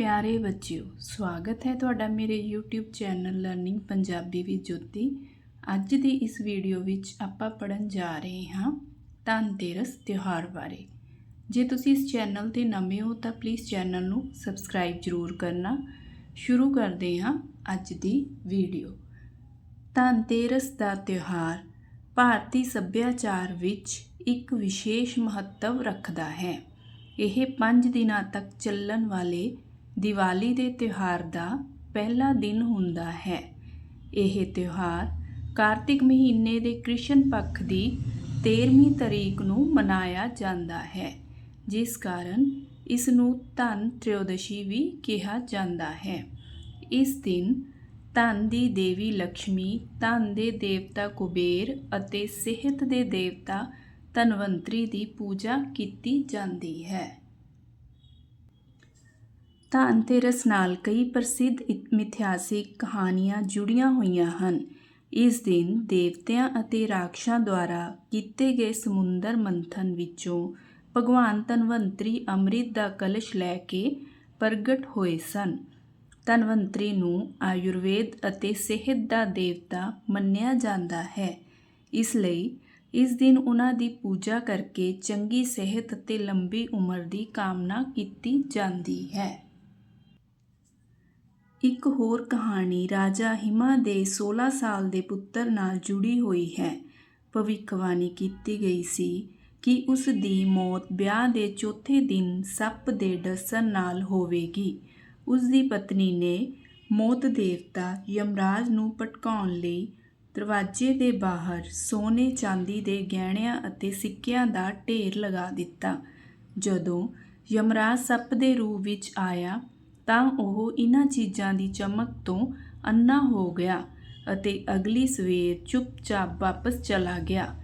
ਪਿਆਰੇ ਬੱਚਿਓ, ਸਵਾਗਤ ਹੈ ਤੁਹਾਡਾ ਮੇਰੇ YouTube ਚੈਨਲ ਲਰਨਿੰਗ ਪੰਜਾਬੀ ਵਿੱਚ ਜੋਤੀ ਅੱਜ ਦੀ ਇਸ ਵੀਡੀਓ ਵਿੱਚ ਆਪਾਂ ਪੜਨ ਜਾ ਰਹੇ ਹਾਂ ਧਨਤੇਰਸ ਤਿਉਹਾਰ ਬਾਰੇ। ਜੇ ਤੁਸੀਂ ਇਸ ਚੈਨਲ ਤੇ ਨਵੇਂ ਹੋ ਤਾਂ ਪਲੀਜ਼ ਚੈਨਲ ਨੂੰ ਸਬਸਕ੍ਰਾਈਬ ਜ਼ਰੂਰ ਕਰਨਾ। ਸ਼ੁਰੂ ਕਰਦੇ ਹਾਂ ਅੱਜ ਦੀ ਵੀਡੀਓ ਧਨਤੇਰਸ ਦਾ ਤਿਉਹਾਰ ਭਾਰਤੀ ਸੱਭਿਆਚਾਰ ਵਿੱਚ ਇੱਕ ਵਿਸ਼ੇਸ਼ ਮਹੱਤਵ ਰੱਖਦਾ ਹੈ। ਇਹ 5 ਦਿਨਾਂ ਤੱਕ ਚੱਲਣ ਵਾਲੇ ਦੀਵਾਲੀ ਦੇ ਤਿਉਹਾਰ ਦਾ ਪਹਿਲਾ ਦਿਨ ਹੁੰਦਾ ਹੈ। ਇਹ ਤਿਉਹਾਰ ਕਾਰਤਿਕ ਮਹੀਨੇ ਦੇ ਕ੍ਰਿਸ਼ਨ ਪੱਖ ਦੀ 13ਵੀਂ ਤਰੀਕ ਨੂੰ ਮਨਾਇਆ ਜਾਂਦਾ ਹੈ, ਜਿਸ ਕਾਰਨ ਇਸ ਨੂੰ ਧਨ ਤ੍ਰਿਯੋਦਸ਼ੀ ਵੀ ਕਿਹਾ ਜਾਂਦਾ ਹੈ। ਇਸ ਦਿਨ ਧਨ ਦੀ ਦੇਵੀ ਲక్ష్ਮੀ ਧਨ ਦੇ ਦੇਵਤਾ ਕੁਬੇਰ ਅਤੇ ਸਿਹਤ ਦੇ ਦੇਵਤਾ ਧਨਵੰਤਰੀ ਦੀ ਪੂਜਾ ਕੀਤੀ ਜਾਂਦੀ ਹੈ। ਧਨਤੇਰਸ ਨਾਲ ਕਈ ਪ੍ਰਸਿੱਧ ਇਤ- ਮਿਥਿਹਾਸਿਕ ਕਹਾਣੀਆਂ ਜੁੜੀਆਂ ਹੋਈਆਂ ਹਨ। ਇਸ ਦਿਨ ਦੇਵਤਿਆਂ ਅਤੇ ਰਾਖਸ਼ਾਂ ਦੁਆਰਾ ਕੀਤੇ ਗਏ ਸਮੁੰਦਰ ਮੰਥਨ ਵਿੱਚੋਂ ਭਗਵਾਨ ਧਨਵੰਤਰੀ ਅੰਮ੍ਰਿਤ ਦਾ ਕਲਸ਼ ਲੈ ਕੇ ਪ੍ਰਗਟ ਹੋਏ ਸਨ। ਧਨਵੰਤਰੀ ਨੂੰ ਆਯੁਰਵੇਦ ਅਤੇ ਸਿਹਤ ਦਾ ਦੇਵਤਾ ਮੰਨਿਆ ਜਾਂਦਾ ਹੈ। ਇਸ ਲਈ ਇਸ ਦਿਨ ਉਹਨਾਂ ਦੀ ਪੂਜਾ ਕਰਕੇ ਚੰਗੀ ਸਿਹਤ ਅਤੇ ਲੰਬੀ ਉਮਰ ਦੀ ਕਾਮਨਾ ਕੀਤੀ ਜਾਂਦੀ ਹੈ। ਇੱਕ ਹੋਰ ਕਹਾਣੀ ਰਾਜਾ ਹਿਮਾ ਦੇ 16 ਸਾਲ ਦੇ ਪੁੱਤਰ ਨਾਲ ਜੁੜੀ ਹੋਈ ਹੈ। ਭਵਿੱਖਬਾਣੀ ਕੀਤੀ ਗਈ ਸੀ ਕਿ ਉਸ ਦੀ ਮੌਤ ਵਿਆਹ ਦੇ ਚੌਥੇ ਦਿਨ ਸੱਪ ਦੇ ਡਸਣ ਨਾਲ ਹੋਵੇਗੀ। ਉਸ ਦੀ ਪਤਨੀ ਨੇ ਮੌਤ ਦੇਵਤਾ ਯਮਰਾਜ ਨੂੰ ਭਟਕਾਉਣ ਲਈ ਦਰਵਾਜ਼ੇ ਦੇ ਬਾਹਰ ਸੋਨੇ ਚਾਂਦੀ ਦੇ ਗਹਿਣਿਆਂ ਅਤੇ ਸਿੱਕਿਆਂ ਦਾ ਢੇਰ ਲਗਾ ਦਿੱਤਾ। ਜਦੋਂ ਯਮਰਾਜ ਸੱਪ ਦੇ ਰੂਪ ਵਿੱਚ ਆਇਆ ਤਾਂ ਉਹ ਇਹਨਾਂ ਚੀਜ਼ਾਂ ਦੀ ਚਮਕ ਤੋਂ ਅੰਨਾ ਹੋ ਗਿਆ ਅਤੇ ਅਗਲੀ ਸਵੇਰ ਚੁੱਪਚਾਪ ਵਾਪਸ ਚਲਾ ਗਿਆ।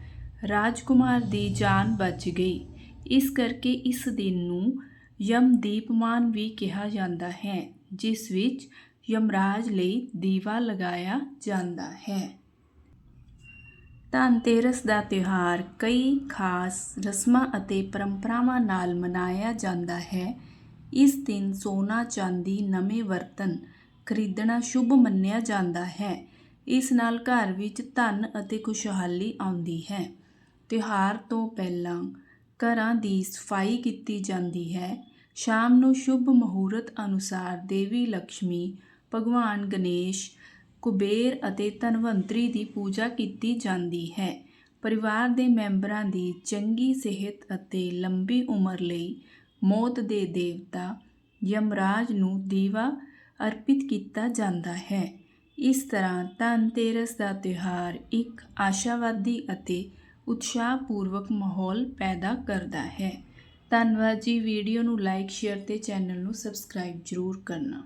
ਰਾਜਕੁਮਾਰ ਦੀ ਜਾਨ ਬਚ ਗਈ। ਇਸ ਕਰਕੇ ਇਸ ਦਿਨ ਨੂੰ ਯਮਦੀਪਮਾਨ ਵੀ ਕਿਹਾ ਜਾਂਦਾ ਹੈ, ਜਿਸ ਵਿੱਚ ਯਮਰਾਜ ਲਈ ਦੀਵਾ ਲਗਾਇਆ ਜਾਂਦਾ ਹੈ। ਧਨਤੇਰਸ ਦਾ ਤਿਉਹਾਰ ਕਈ ਖਾਸ ਰਸਮਾਂ ਅਤੇ ਪਰੰਪਰਾਵਾਂ ਨਾਲ ਮਨਾਇਆ ਜਾਂਦਾ ਹੈ। ਇਸ ਦਿਨ ਸੋਨਾ ਚਾਂਦੀ ਨਵੇਂ ਬਰਤਨ ਖਰੀਦਣਾ ਸ਼ੁਭ ਮੰਨਿਆ ਜਾਂਦਾ ਹੈ। ਇਸ ਨਾਲ ਘਰ ਵਿੱਚ ਧਨ ਅਤੇ ਖੁਸ਼ਹਾਲੀ ਆਉਂਦੀ ਹੈ। ਤਿਉਹਾਰ ਤੋਂ ਪਹਿਲਾਂ ਘਰਾਂ ਦੀ ਸਫ਼ਾਈ ਕੀਤੀ ਜਾਂਦੀ ਹੈ। ਸ਼ਾਮ ਨੂੰ ਸ਼ੁਭ ਮਹੂਰਤ ਅਨੁਸਾਰ ਦੇਵੀ ਲక్ష్ਮੀ ਭਗਵਾਨ ਗਣੇਸ਼, ਕੁਬੇਰ ਅਤੇ ਧਨਵੰਤਰੀ ਦੀ ਪੂਜਾ ਕੀਤੀ ਜਾਂਦੀ ਹੈ। ਪਰਿਵਾਰ ਦੇ ਮੈਂਬਰਾਂ ਦੀ ਚੰਗੀ ਸਿਹਤ ਅਤੇ ਲੰਬੀ ਉਮਰ ਲਈ ਮੌਤ ਦੇ ਦੇਵਤਾ ਯਮਰਾਜ ਨੂੰ ਦੀਵਾ ਅਰਪਿਤ ਕੀਤਾ ਜਾਂਦਾ ਹੈ। ਇਸ ਤਰ੍ਹਾਂ ਧਨਤੇਰਸ ਦਾ ਤਿਉਹਾਰ ਇੱਕ ਆਸ਼ਾਵਾਦੀ ਅਤੇ ਉਤਸ਼ਾਹਪੂਰਵਕ ਮਾਹੌਲ ਪੈਦਾ ਕਰਦਾ ਹੈ। ਧੰਨਵਾਦ ਜੀ। ਵੀਡੀਓ ਨੂੰ ਲਾਈਕ, ਸ਼ੇਅਰ ਤੇ ਚੈਨਲ ਨੂੰ ਸਬਸਕ੍ਰਾਈਬ ਜ਼ਰੂਰ ਕਰਨਾ।